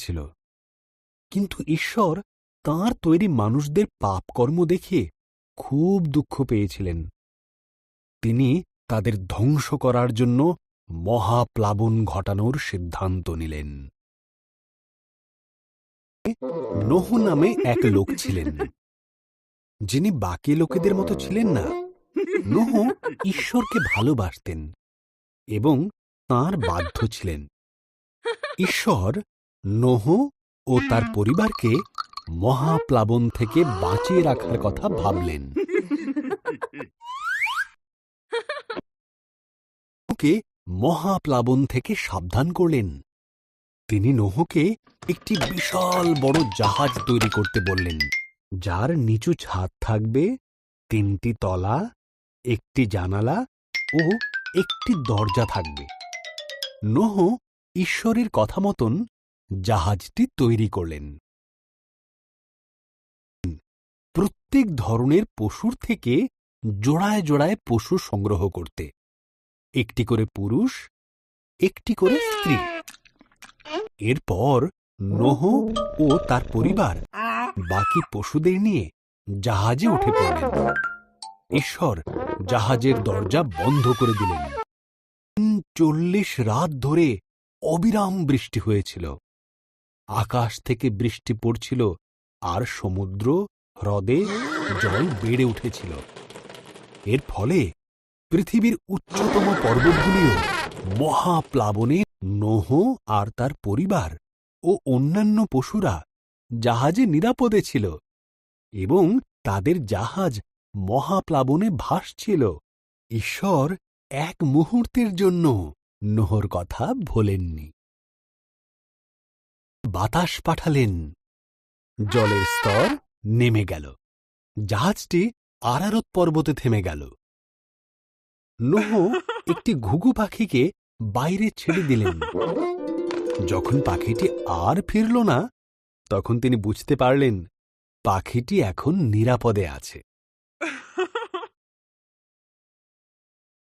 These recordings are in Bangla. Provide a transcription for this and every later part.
চাইছিল কিন্তু ঈশ্বর তাঁর তৈরি মানুষদের পাপকর্ম দেখে খুব দুঃখ পেয়েছিলেন। তিনি তাদের ধ্বংস করার জন্য মহাপ্লাবন ঘটানোর সিদ্ধান্ত নিলেন। নহু নামে এক লোক ছিলেন। যিনি বাকি লোকেদের মতো ছিলেন না। নহু ঈশ্বরকে ভালোবাসতেন এবং তাঁর বাধ্য ছিলেন। ঈশ্বর নোহ ও তার পরিবারকে মহাপ্লাবন থেকে বাঁচিয়ে রাখার কথা ভাবলেন। ওকে মহাপ্লাবন থেকে সাবধান করলেন। তিনি নোহকে একটি বিশাল বড় জাহাজ তৈরি করতে বললেন, যার নিচু ছাদ থাকবে, তিনটি তলা, একটি জানালা ও একটি দরজা থাকবে। নোহ ঈশ্বরের কথা মতন জাহাজটি তৈরি করলেন। প্রত্যেক ধরনের পশুর থেকে জোড়ায় জোড়ায় পশু সংগ্রহ করতে, একটি করে পুরুষ, একটি করে স্ত্রী। এরপর নোহ ও তার পরিবার বাকি পশুদের নিয়ে জাহাজে উঠে পড়লেন। ঈশ্বর জাহাজের দরজা বন্ধ করে দিলেন। চল্লিশ রাত ধরে অবিরাম বৃষ্টি হয়েছিল। আকাশ থেকে বৃষ্টি পড়ছিল আর সমুদ্র, হ্রদে জল বেড়ে উঠেছিল। এর ফলে পৃথিবীর উচ্চতম পর্বতগুলিও মহাপ্লাবনে নোহ আর তার পরিবার ও অন্যান্য পশুরা জাহাজে নিরাপদে ছিল এবং তাদের জাহাজ মহাপ্লাবনে ভাসছিল। ঈশ্বর এক মুহূর্তের জন্য নোহর কথা ভোলেননি। বাতাস পাঠালেন। জলের স্তর নেমে গেল। জাহাজটি আরারত পর্বতে থেমে গেল। নোহ একটি ঘুঘু পাখিকে বাইরে ছেড়ে দিলেন। যখন পাখিটি আর ফিরল না, তখন তিনি বুঝতে পারলেন, পাখিটি এখন নিরাপদে আছে।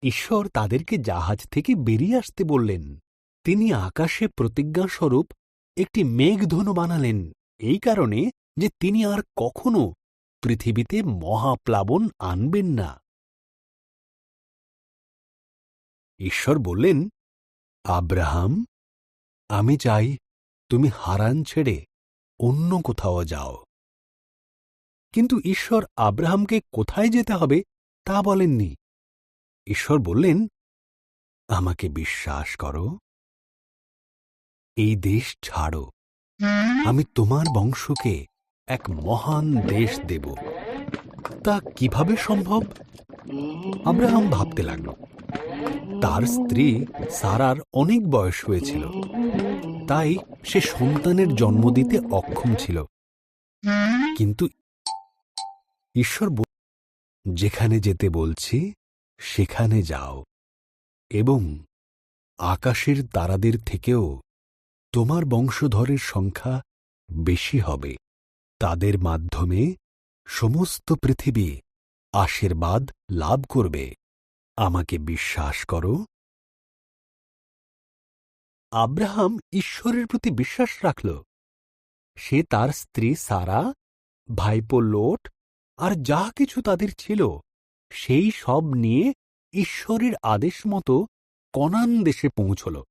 ঈশ্বর তাদেরকে জাহাজ থেকে বেরিয়ে আসতে বললেন। তিনি আকাশে প্রতিজ্ঞাস্বরূপ একটি মেঘধনু বানালেন এই কারণে যে তিনি আর কখনো পৃথিবীতে মহাপ্লাবন আনবেন না। ঈশ্বর বললেন, আব্রাহাম, আমি চাই তুমি হারান ছেড়ে অন্য কোথাও যাও। কিন্তু ঈশ্বর আব্রাহামকে কোথায় যেতে হবে তা বলেননি। ঈশ্বর বললেন, আমাকে বিশ্বাস করো এই দেশ ছাড়ো। আমি তোমার বংশকে এক মহান দেশ দেব। তা কীভাবে সম্ভব? আব্রাহাম ভাবতে লাগল। তার স্ত্রী সারার অনেক বয়স হয়েছিল। তাই সে সন্তানের জন্ম দিতে অক্ষম ছিল। কিন্তু ঈশ্বর যেখানে যেতে বলছি, সেখানে যাও। এবং আকাশের তারাদের থেকেও তোমার বংশধরের সংখ্যা বেশি হবে। তাদের মাধ্যমে সমস্ত পৃথিবী আশীর্বাদ লাভ করবে। আমাকে বিশ্বাস করো। আব্রাহাম ঈশ্বরের প্রতি বিশ্বাস রাখল। সে তার স্ত্রী সারা, ভাইপো লোট আর যা কিছু তাদের ছিল, সেই সব নিয়ে ঈশ্বরের আদেশ মতো কনান দেশে পৌঁছল।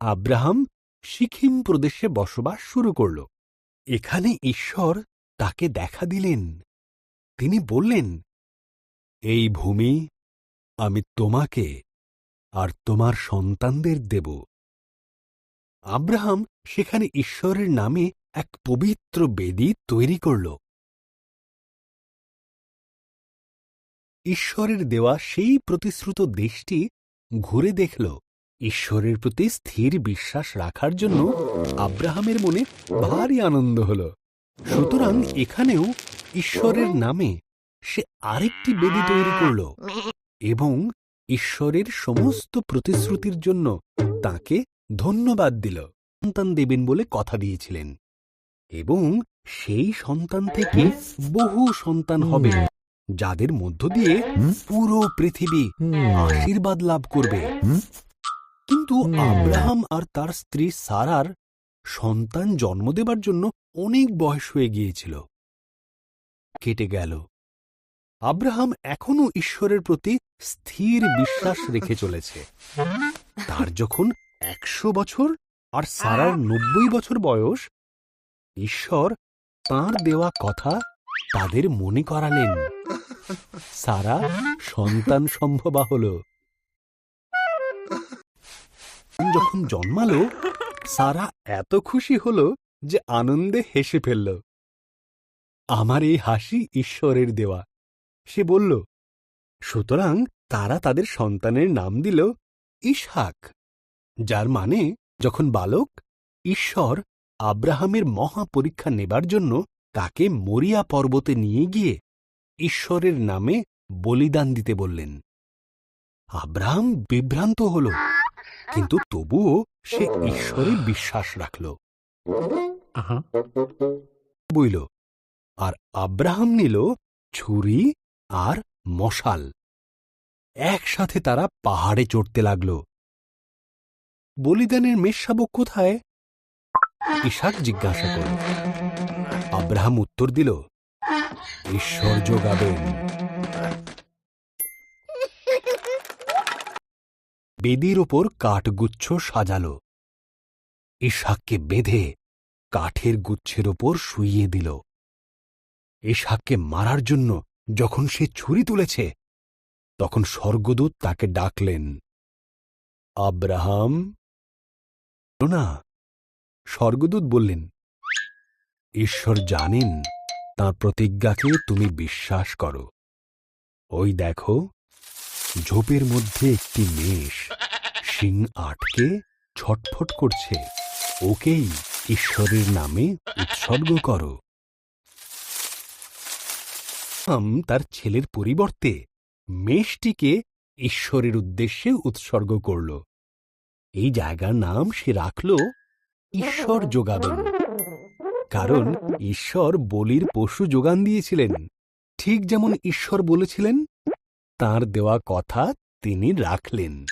আব্রাহাম সিকিম প্রদেশে বসবাস শুরু করল। এখানে ঈশ্বর তাকে দেখা দিলেন। তিনি বললেন, এই ভূমি আমি তোমাকে আর তোমার সন্তানদের দেব। আব্রাহাম সেখানে ঈশ্বরের নামে এক পবিত্র বেদী তৈরি করল। ঈশ্বরের দেওয়া সেই প্রতিশ্রুত দেশটি ঘুরে দেখল। ঈশ্বরের প্রতি স্থির বিশ্বাস রাখার জন্য আব্রাহামের মনে ভারী আনন্দ হল। সুতরাং এখানেও ঈশ্বরের নামে সে আরেকটি বেদি তৈরি করল এবং ঈশ্বরের সমস্ত প্রতিশ্রুতির জন্য তাকে ধন্যবাদ দিল। সন্তান দেবেন বলে কথা দিয়েছিলেন এবং সেই সন্তান থেকে বহু সন্তান হবে যাদের মধ্য দিয়ে পুরো পৃথিবী আশীর্বাদ লাভ করবে। কিন্তু আব্রাহাম আর তার স্ত্রী সারার সন্তান জন্ম দেবার জন্য অনেক বয়স হয়ে গিয়েছিল। কেটে গেল। আব্রাহাম এখনও ঈশ্বরের প্রতি স্থির বিশ্বাস রেখে চলেছে। তার যখন একশো বছর আর সারার নব্বই বছর বয়স ঈশ্বর তাঁর দেওয়া কথা তাদের মনে করালেন। সারা সন্তান সম্ভবা হল। যখন জন্মালো, সারা এত খুশি হল যে আনন্দে হেসে ফেলল। আমার এই হাসি ঈশ্বরের দেওয়া। সে বলল, সুতরাং তারা তাদের সন্তানের নাম দিল ইসহাক, যার মানে যখন বালক, ঈশ্বর আব্রাহামের মহা পরীক্ষা নেবার জন্য তাকে মরিয়া পর্বতে নিয়ে গিয়ে ঈশ্বরের নামে বলিদান দিতে বললেন। আব্রাহাম বিভ্রান্ত হল। কিন্তু তবুও সে ঈশ্বরে বিশ্বাস রাখল। বইল আর আব্রাহাম নিল ছুরি আর মশাল। একসাথে তারা পাহাড়ে চড়তে লাগল। বলিদানের মেষশাবক কোথায়? ইশাক জিজ্ঞাসা করল। আব্রাহাম উত্তর দিল ঈশ্বর যোগাবেন। বেদির ওপর কাঠগুচ্ছ সাজালো। ইশাককে বেঁধে কাঠের গুচ্ছের ওপর শুইয়ে দিল। ইশাককে মারার জন্য যখন সে ছুরি তুলেছে, তখন স্বর্গদূত তাকে ডাকলেন, আব্রাহাম! না, স্বর্গদূত বললেন, ঈশ্বর জানেন, তাঁর প্রতিজ্ঞাকে তুমি বিশ্বাস করো। ওই দেখো ঝোপের মধ্যে একটি মেষ। শিং আটকে ছটফট করছে। ওকেই ঈশ্বরের নামে উৎসর্গ করো। তার ছেলের পরিবর্তে মেষটিকে ঈশ্বরের উদ্দেশ্যে উৎসর্গ করল। এই জায়গার নাম সে রাখল ঈশ্বর যোগাবেন কারণ ঈশ্বর বলির পশু যোগান দিয়েছিলেন। ঠিক যেমন ঈশ্বর বলেছিলেন তার দেওয়া কথা তিনি রাখলেন।